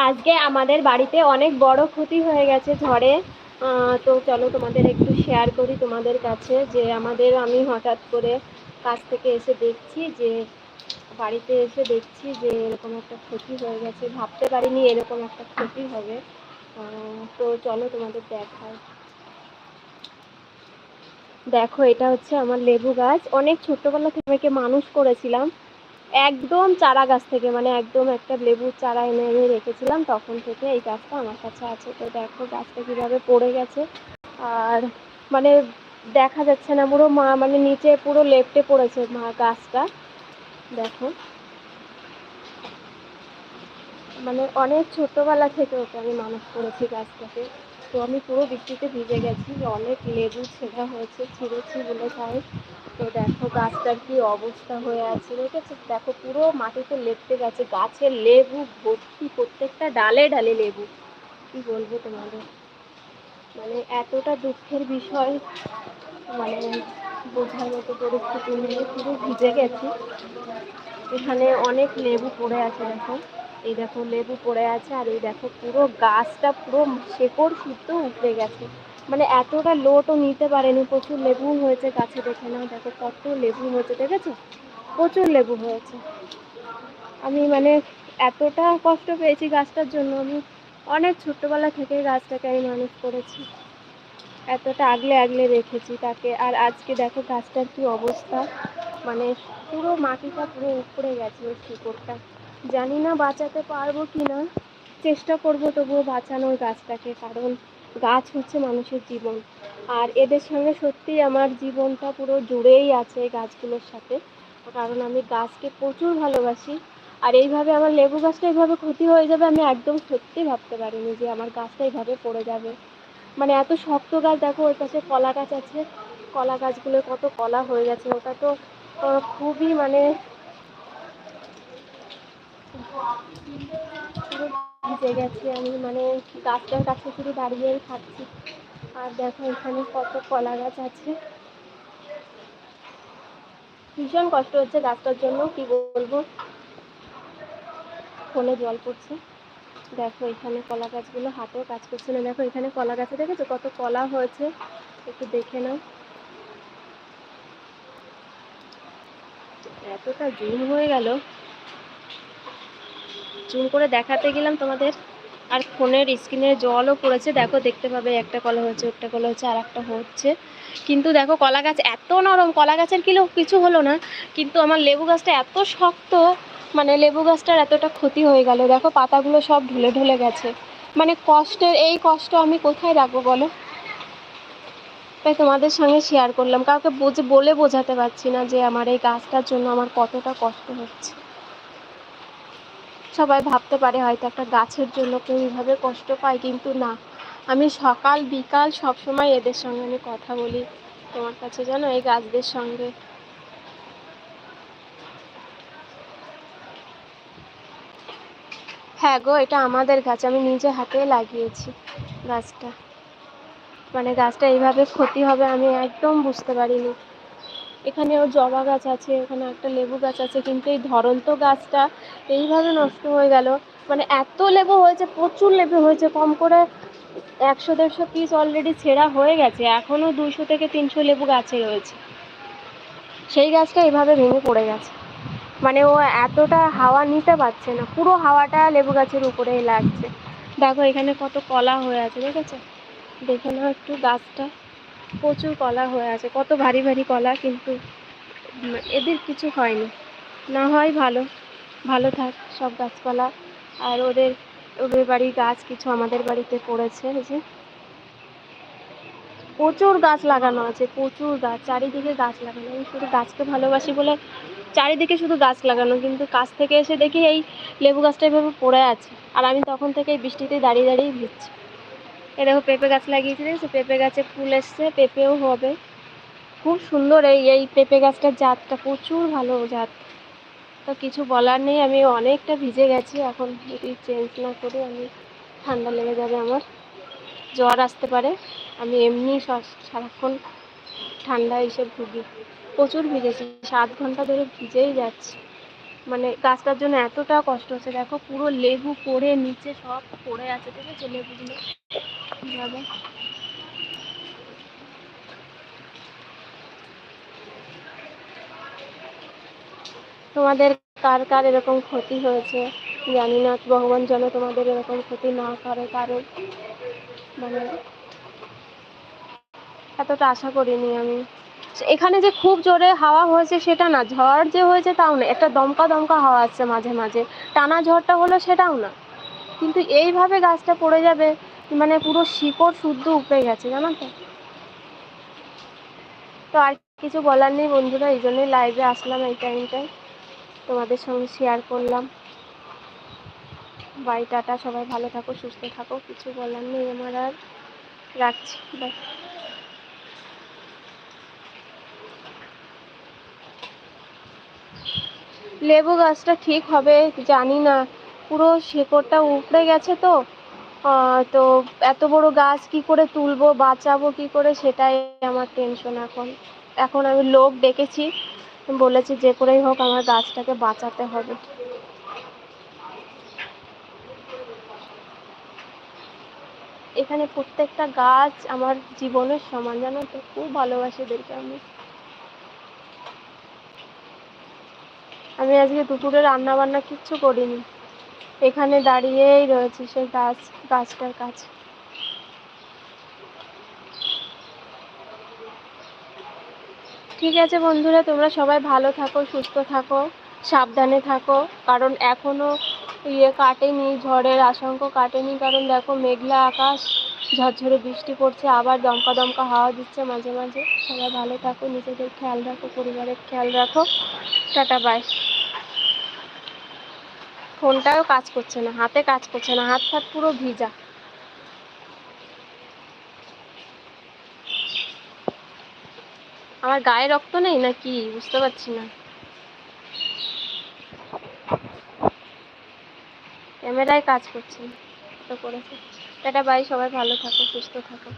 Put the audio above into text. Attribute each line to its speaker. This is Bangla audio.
Speaker 1: আজকে আমাদের বাড়িতে অনেক বড় ক্ষতি হয়ে গেছে ঝড়ে। তো চলো তোমাদের একটু শেয়ার করি তোমাদের কাছে যে আমাদের আমি হঠাৎ করে কাছ থেকে এসে দেখছি যে, বাড়িতে এসে দেখছি যে এরকম একটা ক্ষতি হয়ে গেছে। ভাবতে পারিনি এরকম একটা ক্ষতি হবে। তো চলো তোমাদের দেখাই। দেখো এটা হচ্ছে আমার লেবু গাছ। অনেক ছোট্টবেলা থেকে মানুষ করেছিলাম। একদম চারা গাছ থেকে মানে একদম একটা লেবুর চারা এনে এনে রেখেছিলাম, তখন থেকে এই গাছটা আমার কাছে আছে। তো দেখো গাছটা কীভাবে পড়ে গেছে। আর মানে দেখা যাচ্ছে না, পুরো মা মানে নিচে পুরো লেপটে পড়েছে মা গাছটা। দেখো। মানে অনেক ছোটবেলা থেকে ওকে আমি মানুষ করেছি গাছটাকে। তো আমি পুরো বৃষ্টিতে ভিজে গেছি অনেক লেবু ছেঁড়া হয়েছে, ছিঁড়েছি বলে তাই। তো দেখো গাছটার কি অবস্থা হয়ে আছে, দেখেছ? দেখো পুরো মাটিতে লেপটে গেছে গাছের লেবু ভর্তি, প্রত্যেকটা ডালে ডালে লেবু। কি বলব তোমাদের? মানে এতটা দুঃখের বিষয় মানে বোঝার মতো পরিস্থিতি নিয়ে পুরো ভিজে গেছি। এখানে অনেক লেবু পড়ে আছে, দেখো। এই দেখো লেবু পড়ে আছে, আর এই দেখো পুরো গাছটা পুরো শেকড় শুদ্ধ উপড়ে গেছে। মানে এতটা লোটও নিতে পারেনি, প্রচুর লেবু হয়েছে গাছে দেখে নাও, দেখো কত লেবু হয়েছে, দেখেছ? প্রচুর লেবু হয়েছে। আমি মানে এতটা কষ্ট পেয়েছি গাছটার জন্য, আমি অনেক ছোট্টবেলা থেকে গাছটাকে আমি মানুষ করেছি। এতটা আগলে আগলে রেখেছি তাকে, আর আজকে দেখো গাছটার কি অবস্থা। মানে পুরো মাটিটা পুরো উপড়ে গেছে ওই শিকড়টা। জানি না বাঁচাতে পারব কি না চেষ্টা করব তবুও বাঁচানোর গাছটাকে, কারণ গাছ হচ্ছে মানুষের জীবন। আর এদের সঙ্গে সত্যিই আমার জীবনটা পুরো জুড়েই আছে গাছগুলোর সাথে। কারণ আমি গাছকে প্রচুর ভালোবাসি। আর এইভাবে আমার লেবু গাছটা এইভাবে ক্ষতি হয়ে যাবে আমি একদম সত্যি ভাবতে পারিনি যে আমার গাছটা এইভাবে পড়ে যাবে। মানে এত শক্ত গাছ, দেখো ওর পাশে কলা গাছ আছে। কলা গাছগুলো কত কলা হয়ে গেছে, ওটা তো খুবই মানে ভিজে গেছে আমি মানে গাছটার কাছে শুধু দাঁড়িয়েই থাকছি। আর দেখো এখানে কত কলা গাছ আছে। ভীষণ কষ্ট হচ্ছে গাছটার জন্য, কি বলব? ফোনে জল পড়ছে। দেখো এখানে কলা গাছগুলো হাতেও কাজ করছে না। দেখো এখানে কলা গাছে দেখেছ কত কলা হয়েছে? একটু দেখে নাও। এতটা জুম হয়ে গেল। জুম করে দেখাতে গেলাম তোমাদের। আর ফোনের স্ক্রিনে জলও পড়েছে। দেখো, দেখতে পাবে, একটা কলা হচ্ছে একটা কলা হচ্ছে আর একটা হচ্ছে। কিন্তু দেখো, কলা গাছ এত নরম, কলা গাছের কিলো কিছু হলো না, কিন্তু আমার লেবু গাছটা এত শক্ত মানে লেবু গাছটার এতটা ক্ষতি হয়ে গেল। দেখো, পাতাগুলো সব ঢুলে ঢুলে গেছে। মানে কষ্টের, এই কষ্ট আমি কোথায় রাখব বলো? তাই তোমাদের সঙ্গে শেয়ার করলাম। কাউকে বলে বোঝাতে পারছি না যে আমার এই গাছটার জন্য আমার কতটা কষ্ট হচ্ছে। সবাই ভাবতে পারে হয়তো একটা গাছের জন্য কেউ এইভাবে কষ্ট পায়, কিন্তু না। আমি সকাল, বিকাল সব সময় এদের সঙ্গে আমি কথা বলি। তোমার কাছে জানো এই গাছদের সঙ্গে? হ্যাঁ গো, এটা আমাদের গাছ। আমি নিজে হাতে লাগিয়েছি গাছটা। মানে গাছটা এইভাবে ক্ষতি হবে আমি একদম বুঝতে পারিনি। এখানেও জবা গাছ আছে, এখানে একটা লেবু গাছ আছে, কিন্তু এই ধরন্ত গাছটা এইভাবে নষ্ট হয়ে গেল। মানে এত লেবু হয়েছে, প্রচুর লেবু হয়েছে, কম করে একশো দেড়শো পিস অলরেডি ছেঁড়া হয়ে গেছে এখনও দুইশো থেকে তিনশো লেবু গাছে রয়েছে। সেই গাছটা এইভাবে ভেঙে পড়ে গেছে। মানে ও এতটা হাওয়া নিতে পারছে না, পুরো হাওয়াটা লেবু গাছের উপরেই লাগছে। দেখো এখানে কত কলা হয়ে আছে, দেখেছ? দেখে নাও একটু গাছটা। প্রচুর কলা হয়ে আছে, কত ভারী ভারী কলা, কিন্তু এদের কিছু হয়নি। না হয় ভালো ভালো থাক, সব গাছপালা। আর ওদের ওদের বাড়ির গাছ কিছু আমাদের বাড়িতে পড়েছে যে। প্রচুর গাছ লাগানো আছে, প্রচুর গাছ, চারিদিকে গাছ লাগানো। আমি শুধু গাছকে ভালোবাসি বলে চারিদিকে শুধু গাছ লাগানো, কিন্তু কাছ থেকে এসে দেখি এই লেবু গাছটা এভাবে পড়ে আছে। আর আমি তখন থেকে বৃষ্টিতে দাঁড়িয়ে দাঁড়িয়ে ভিজছি। এ দেখো পেঁপে গাছ লাগিয়েছি, দেখেছ? পেঁপে গাছে ফুল এসছে, পেঁপেও হবে। খুব সুন্দর এই এই পেঁপে গাছটার জাতটা, প্রচুর ভালো জাত। তো কিছু বলার নেই, আমি অনেকটা ভিজে গেছি, এখন যদি চেঞ্জ না করি, আমি ঠান্ডা লেগে যাবে আমার। জ্বর আসতে পারে, আমি এমনি সারাক্ষণ ঠান্ডা এসে ভুগি। প্রচুর ভিজেছি, সাত ঘণ্টা ধরে ভিজেই যাচ্ছি। মানে গাছটার জন্য এতটা কষ্ট হচ্ছে, দেখো পুরো লেবু পড়ে, নিচে সব পড়ে আছে, ঠিক আছে? লেবুগুলো তোমাদের কার কার এরকম ক্ষতি হয়েছে? জানি না, ভগবান যেন তোমাদের এরকম ক্ষতি না করে কারণ মানে এতটা আশা করিনি আমি। এখানে যে খুব জোরে হাওয়া হয়েছে সেটা না, ঝড় যে হয়েছে তাও না। একটা দমকা দমকা হাওয়া আসছে মাঝে মাঝে। টানা ঝড়টা হলো সেটাও না। কিন্তু এইভাবে গাছটা পড়ে যাবে মানে পুরো শিকড় শুদ্ধ উপড়ে গেছে, জানো তো? তো আর কিছু বলার নেই বন্ধুরা, এই জন্যই লাইভে আসলাম এই টাইমটায় তোমাদের সঙ্গে শেয়ার করলাম। বাই টাটা, সবাই ভালো থাকো, সুস্থ থাকো, কিছু বলার নেই আমার আর। রাখছি বাই লেবু গাছটা ঠিক হবে, জানি না। পুরো শেকড়টা উপড়ে গেছে তো। তো এত বড় গাছ কি করে তুলবো, বাঁচাবো কি করে সেটাই আমার টেনশন এখন। এখন আমি লোক ডেকেছি, বলেছি যে করেই হোক আমার গাছটাকে বাঁচাতে হবে। এখানে প্রত্যেকটা গাছ আমার জীবনের সমান, জানো তো? খুব ভালোবাসি এদেরকে আমি। আমি আজকে দুপুরে রান্না বান্না কিচ্ছু করিনি। এখানে দাঁড়িয়েই রয়েছি সেই গাছ, গাছটার কাছে। ঠিক আছে বন্ধুরা, তোমরা সবাই ভালো থাকো, সুস্থ থাকো, সাবধানে থাকো, কারণ এখনও ইয়ে কাটেনি, ঝড়ের আশঙ্কা কাটেনি, কারণ দেখো মেঘলা আকাশ, ঝরঝরে বৃষ্টি পড়ছে, আবার দমকা দমকা হাওয়া দিচ্ছে মাঝে মাঝে। সবাই ভালো থাকো, নিজেদের খেয়াল রাখো, পরিবারের খেয়াল রাখো। টাটা বাই ফোনটাও কাজ করছে না, হাতে কাজ করছে না, হাত ফাত পুরো ভিজা। আমার গায়ে রক্ত নেই নাকি? বুঝতে পারছি না। ক্যামেরায় কাজ করছে করেছে। টাটা বাই সবাই ভালো থাকো, সুস্থ থাকো।